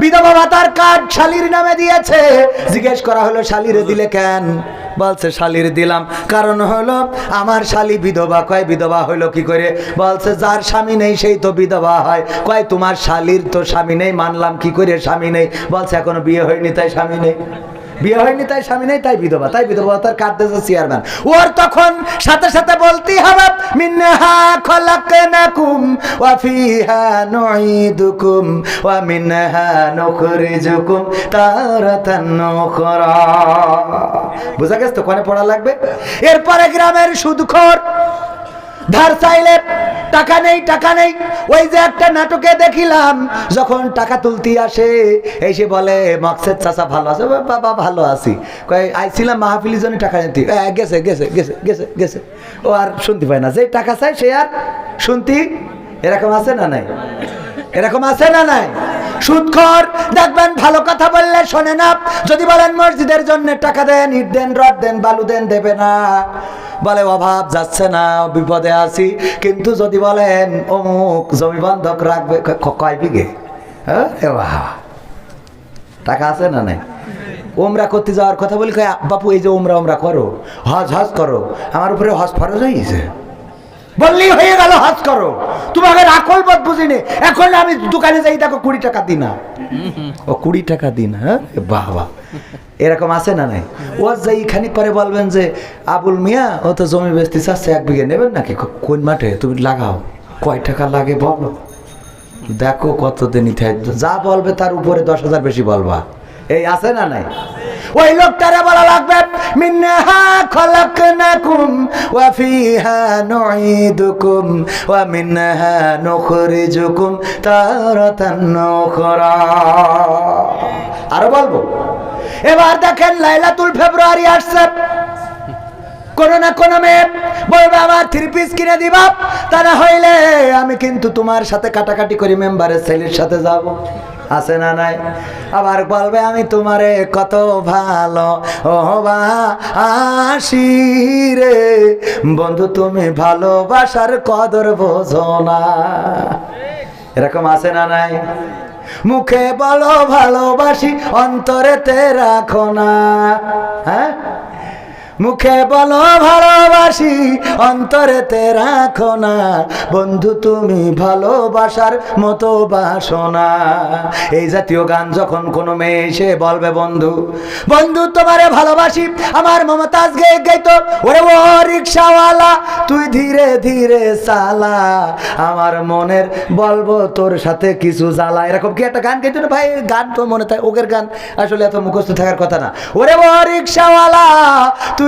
বিধবা ভাতার কার্ড শালির নামে দিয়েছে। জিজ্ঞেস করা হলো, শালিরে দিলে কেন? বলছে, শালির দিলাম। কারণ হলো, আমার শালি বিধবা। কয়, বিধবা হলো কি করে? বলছে, যার স্বামী নেই, সেই তো বিধবা হয়। কয়, তোমার শালির তো স্বামী নেই, মানলাম কি করে স্বামী নেই? বলছে, এখনও বিয়ে হয়নি, তাই স্বামী নেই। বিয়ে হয়নি, তাই স্বামী নেই, তাই বিধবা তাই বিধবা তার কাটতেছে চেয়ারম্যান ওর তখন সাথে সাথে বলতেই হবে বুঝা গেছে তো কোনে পড়া লাগবে? এরপরে গ্রামের সুদখোর ধার চাইলে টাকা নেই টাকা নেই। ওই যে একটা নাটকে দেখিলাম যখন টাকা তুলতে আসে এসে বলে মকসেদ চাচা ভালো আছে? "ও বাবা ভালো আছি। কয় আইছিলাম মাহফিলি জন্য টাকা নিতে। "এ, গেছে গেছে গেছে গেছে গেছে। ও আর শুনতে পায় না। যে টাকা চাই সে আর শুনতি? এরকম আছে না নাই? এরকম আছে না নাই? সুদখোর দেখবেন ভালো কথা বললে শোনে না। যদি বলেন মসজিদের জন্য টাকা দেন ইট দেন রড দেন বালু দেন দেবে না। বলে, অভাব যাচ্ছে না, বিপদে আছি। কিন্তু যদি বলেন, অমুক জমি বন্ধক রাখবে কয় বিঘে? হ্যাঁ। টাকা আছে না নাই? ওমরা করতে যাওয়ার কথা বলি বাপু, এই যে ওমরা ওমরা করো হজ হজ করো। আমার উপরে হজ ফরজ হয়ে গেছে। বললেই হয়ে গেল হজ করো। তোমাকে রাখল বোধ বুঝিনি। এখন আমি দোকানে যাই, দেখো, কুড়ি টাকা দিন। ও, কুড়ি টাকা দিন হ্যাঁ? বাহ এরকম আছে না নাই? ও যাই, খানিক পরে বলবেন যে, আবুল মিয়া, ও তো জমি বেচতে চাচ্ছে, এক বিঘে নেবেন নাকি? কোন মাঠে? তুমি লাগাও। কয় টাকা লাগে বলো। দেখো কত দিনই যা বলবে তার উপরে দশ হাজার বেশি বলবা। এই আছে না নাই? ওই লোকটারে বলা লাগবে মিন্নাহা খলাকনাকুম ওয়া ফিহা ওয়া মিন্নাহা নুখরিজুকুম তারাতান বলব, এবার দেখেন লাইলাতুল ফেব্রুয়ারি আসছে। কোনো না কোনো মেয়ে বলবে, আমার থ্রি পিস কিনে দিবা, তা না হইলে আমি কিন্তু তোমার সাথে কাটাকাটি করি, মেম্বারের ছেলের সাথে যাব। আছে না নাই? আবার বলবে, আমি তোমারে কত ভালো ও বা আসি রে। বন্ধু, তুমি ভালোবাসার কদর বোঝো না। এরকম আছে না নাই? মুখে বলো, ভালোবাসি, অন্তরেতে রাখো না। হ্যাঁ? মুখে বলো ভালোবাসি, অন্তরেতে রাখো না। বন্ধু, তুমি ভালোবাসার মতো বাসো না এই জাতীয় গান যখন কোনো মেয়ে এসে বলবে, বন্ধু বন্ধু, তোমারে ভালোবাসি, আমার মমতাজ গে গাইতো, ওরে ও রিক্সাওয়ালা, তুই ধীরে ধীরে চালা। আমার মনের বলব তোর সাথে কিছু জ্বালা। এরকম কি একটা গান গাইতো না? ভাই গান তো মনে থাকে, ওগের গান। আসলে এত মুখস্থ থাকার কথা না। ওরে ও রিক্সাওয়ালা, তুই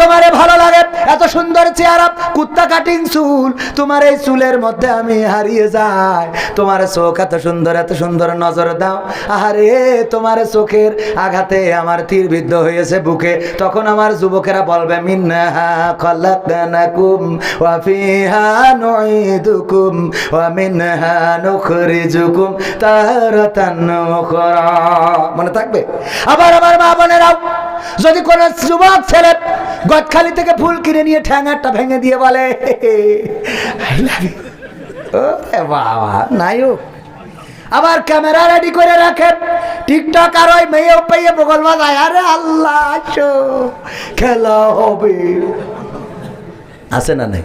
তোমারে ভালো লাগে? এত সুন্দর চেহারা, কুত্তা কাটিং চুল। তোমার এই চুলের মধ্যে আমি হারিয়ে যাই। তোমার চোখ এত সুন্দর এত সুন্দর নজর দাও। আরে তোমার চোখের আঘাতে আমার তীর বিদ্ধ হয়েছে বুকে। তখন আমার যুবকেরা বলবে মনে থাকবে? আবার আমার মা বোনেরাও, যদি কোন যুবক ছেলে গদখালি থেকে ফুল কিনে নিয়ে ঠ্যাঙারটা ভেঙে দিয়ে বলে, I love you. ও আবার ক্যামেরা রেডি করে রাখে। টিকটক আর ওই মেয়ে পেয়ে বগল বাজায়। আরে আল্লাহ খেলা হবে। আছে না নাই?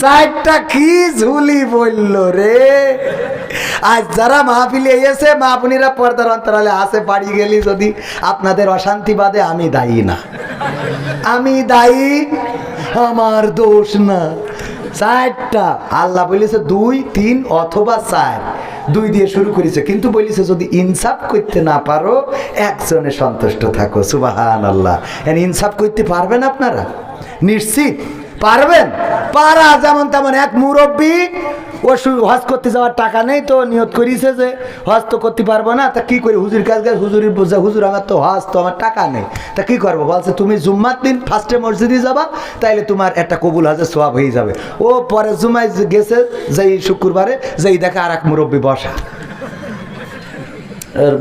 চারটা কি ঝুলি বলল রে? আজ যারা মাহফিলে এসে মাহফুনিরা পর্দার অন্তরালে আসে বাড়ি গেলি যদি আপনাদের অশান্তি বাদে, আমি দায়ী না। আমি দায়ী, আমার দোষ না। চারটা আল্লাহ বলেছে দুই, তিন অথবা চার। দুই দিয়ে শুরু করেছে, কিন্তু বলেছে যদি ইনসাফ করতে না পারো, একজনে সন্তুষ্ট থাকো। সুবাহান আল্লাহ ইনসাফ করতে পারবেন আপনারা? নিশ্চিত। পারবেন? পারা যেমন তেমন এক মুরব্বী, ও হজ করতে যাওয়ার টাকা নেই তো, নিয়ত করিছে যে হজ তো করতে পারব না, তা কি করি? হুজুর কাজ কাজ হুজুরের বোঝা হুজুর, আমার তো হজ তো আমার টাকা নেই। তা কি করব? বলছে, তুমি জুম্মার দিন ফার্স্টে মসজিদে যাবা, তাইলে তোমার একটা কবুল হাজে সোয়াব হয়ে যাবে। ও পরে জুমায় গেছে, যেই শুক্রবারে, যেই দেখা আর এক মুরব্বী বসা।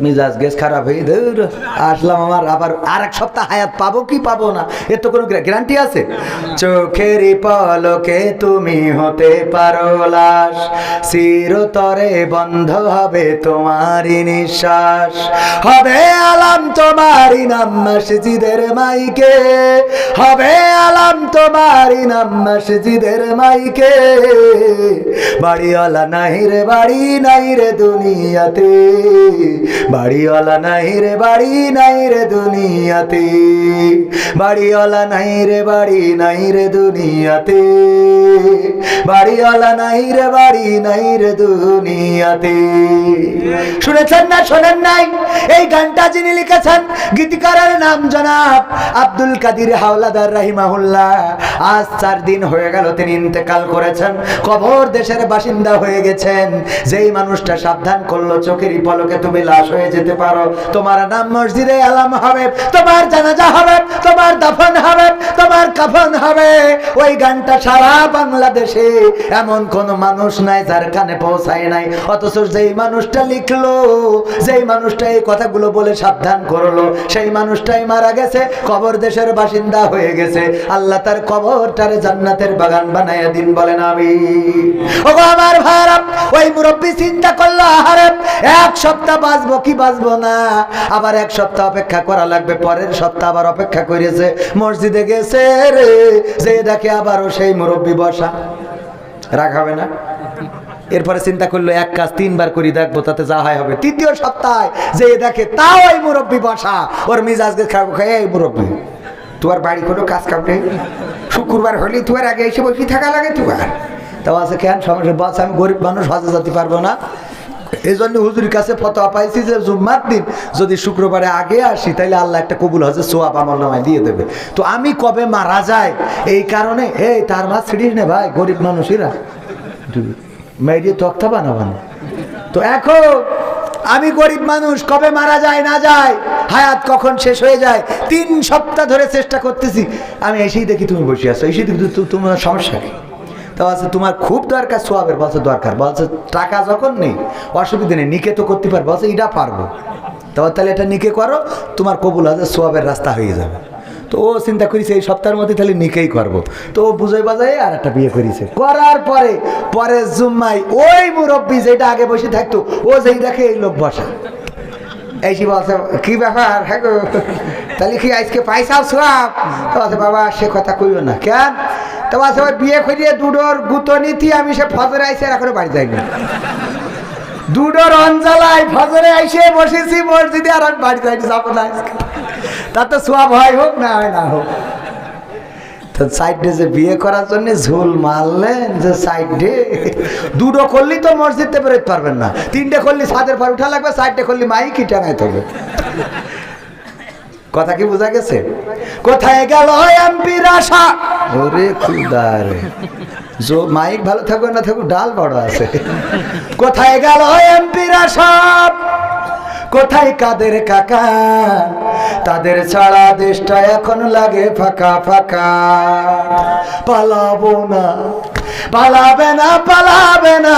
মিজাজ গেস খারাপ হয়ে ধুর, আসলাম আমার আবার আর এক সপ্তাহ হায়াত পাবো কি পাবো না? এর তো কোনো গ্যারান্টি আছে? চোখেরই পলকে তুমি হতে পারো লাশ চিরতরে বন্ধ হবে তোমারই নিঃশ্বাস। হবে আলাম তোমারই নাম মসজিদের মাইকে হবে আলাম তোমারই নাম মসজিদের মাইকে। বাড়িওয়ালা নাই রে বাড়ি নাই রে দুনিয়াতে। বাড়িওয়ালা নাই রে, বাড়ি নাই রে দুনিয়াতে। বাড়িওয়ালা নাই রে, বাড়ি নাই রে দুনিয়াতে। বাড়িওয়ালা নাই রে, বাড়ি নাই রে দুনিয়াতে। শুনেছেন না, শোনেন নাই? এই গানটা যিনি লিখেছেন, গীতিকারের নাম জনাব আব্দুল কাদির হাওলাদার রাহিমাহুল্লাহ। আজ চার দিন হয়ে গেল, তিনি ইন্তেকাল করেছেন। কবর দেশের বাসিন্দা হয়ে গেছেন। যেই মানুষটা সাবধান করল চোখেরই পলকে তুমি লাশ হয়ে যেতে পারো। তোমার নাম মসজিদে আলাম হবে, তোমার জানাজা হবে, তোমার দাফন হবে, তোমার কাফন হবে। ওই গানটা সারা বাংলাদেশে এমন কোন মানুষ নাই যার কানে পৌঁছায় নাই। অথচ যেই মানুষটা লিখলো, যেই মানুষটা এই কথাগুলো বলে সাবধান করল, সেই মানুষটাই মারা গেছে, কবর দেশের বাসিন্দা হয়ে গেছে। আল্লাহ তার কবরটারে জান্নাতের বাগান বানাইয়া দিন বলেন আমি ও আমার ভাইরা ওই মুরব্বী চিন্তা করল, আহারে, এক সপ্তাহ বাঁচবো, কি বাঁচবো না? আবার এক সপ্তাহ অপেক্ষা করা লাগবে, পরের সপ্তাহ আবার অপেক্ষা করেছে। মসজিদে গেছে রে, যে দেখে আবারও সেই মুরব্বী বসা। রাগ হবে না? এরপরে চিন্তা করল, এক কাজ তিনবার করি, দেখব তাতে যা হয় হবে। তৃতীয় সপ্তাহে যে দেখে তাও ওই মুরব্বী বসা। ওর মিজাজকে খাব, খাই, এই মুরব্বী। তোমার বাড়ি কোনো কাজ নেই? শুক্রবার হলে তোমার আগে এসে বসে থাকা লাগে তোমার তাও আছে কেন? সমস্যা, বস, আমি গরিব মানুষ, হজে যেতে পারব না। এই জন্য হুজুরের কাছে ফতোয়া পাইছি যে জুম্মার দিন যদি শুক্রবারে আগে আসি তাহলে আল্লাহ একটা কবুল হজে সোয়াব আমার নামায় দিয়ে দেবে। তো আমি কবে মারা যায় এই কারণে, এই তার মা ছিড়িস না ভাই, গরিব মানুষেরা। মেয়েরিয়ে তক্তা বানাবানো তো এখন, আমি গরিব মানুষ, কবে মারা যায়, না যায়, হায়াত কখন শেষ হয়ে যায়, তিন সপ্তাহ ধরে চেষ্টা করতেছি। আমি এসেই দেখি তুমি বসে আছো, এসেই দেখি তোমার সমস্যা কি? তো আছে, তোমার খুব দরকার সোয়াবের, বলছে দরকার। বলছে, টাকা যখন নেই, অসুবিধা নেই, নিকে তো করতে পারব। বলছে এটা পারব। তবে তাহলে এটা নিকে করো, তোমার কবুল আছে সোয়াবের রাস্তা হয়ে যাবে। তো ও চিন্তা করেছে, এই সপ্তাহের মধ্যে তাহলে নিকেই করব। তো ও বুঝাই বাজাই আর একটা বিয়ে করেছে। করার পরে পরে জুম্মাই ওই মুরব্বী যেটা আগে বসে থাকতো, ও যেই দেখে এই লোক বসা। এই সে বলছে, কি ব্যাপার? হ্যাঁ তাহলে কি আজকে পয়সাও সব তো বলছে, বাবা, সে কথা কইও না। কেন? তো সবাই বিয়ে করিয়ে দুডোর গুতো নীতি, আমি সে ফজরে আইসে এখনও বাড়ি যাইনি। দুডোর অঞ্জলায় ফজরে আইসে বসেছি, মসজিদে আর আমি বাড়ি যাইনি, যাব না আজকে। তাতে সোয়াব হয় হোক না হয় না হোক। তো সাইডে যে বিয়ে করার জন্য ঝুল মারলেন যে সাইডে। দুটো করলি তো মসজিদে বেরোতে পারবেন না। তিনটে করলি ছাদের পর উঠা লাগবে, সাইডে করলি মাইকি টাঙাইতে হবে কথা কি বোঝা গেছে? কোথায় গেল এমপির আশা? ওরে খুদারে জো মাইক ভালো থাকো, না থাকুক, ডাল বড় আছে। কোথায় গেল এমপিরা সব কোথায় কাদের কাকা? তাদের ছাড়া দেশটা এখন লাগে ফাঁকা ফাঁকা। পালাবো না, পালাবে না পালাবে না।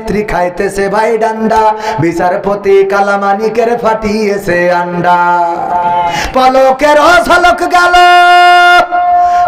নেত্রী খাইতেছে ভাই ডান্ডা বিচারপতি কালামানিকের ফাটিয়েছে আন্ডা। পলকের ঝলক গেল।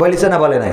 বলিছে না বলে নাই।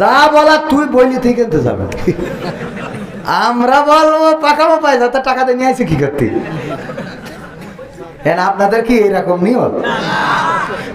যা বলা তুই বইলি তুই কিনতে যাবে। আমরা বলব পাকামো পাই যা তা টাকাতে নিয়ে আসি কি করতে? আপনাদের কি এরকম নিয়ম?